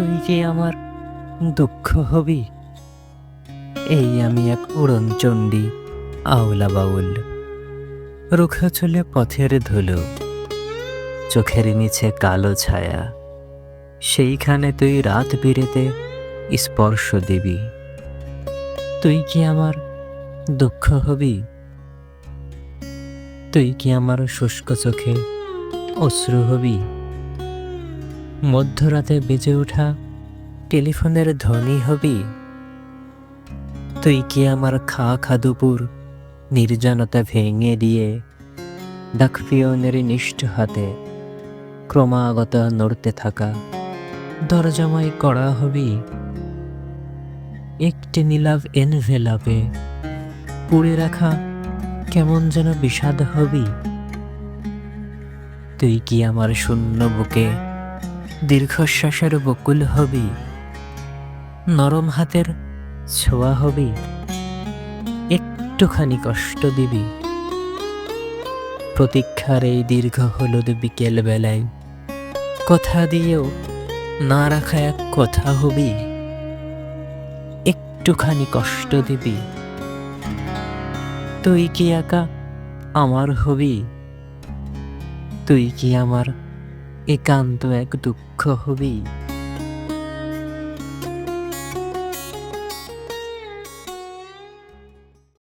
তুই কি আমার দুঃখ হবি? এই আমি এক উড়ন চণ্ডী আওলা বাউল। রুখা চলে পথের ধুলো, চোখের নিচে কালো ছায়া। সেইখানে তুই রাত বিরেতে স্পর্শ দিবি। তুই কি আমার দুঃখ হবি? তুই কি আমার শুষ্ক চোখে অশ্রু হবি? মধ্যরাতে বেজে ওঠা টেলিফোনের ধ্বনি হবি। তুই কি আমার খা খাদুপুর নির্জনতা ভেঙে দিয়ে ডাকপিয়নের নিষ্ঠ হাতে ক্রমাগত নড়তে থাকা দরজামাই করা হবি? একটি নীলাভ এনভেলাপে পুড়ে রাখা কেমন যেন বিষাদ হবি? তুই কি আমার শূন্য বুকে দীর্ঘশ্বাসের বকুল হবি, নরম হাতের ছোঁয়া হবি, একটুখানি কষ্ট দিবি। প্রতীক্ষার এই দীর্ঘ হলুদ বিকেল বেলায় কথা দিয়েও না রাখা এক কথা হবি, একটুখানি কষ্ট দিবি। তুই কি একা আমার হবি? তুই কি আমার একান্ত এক দুঃখ হবি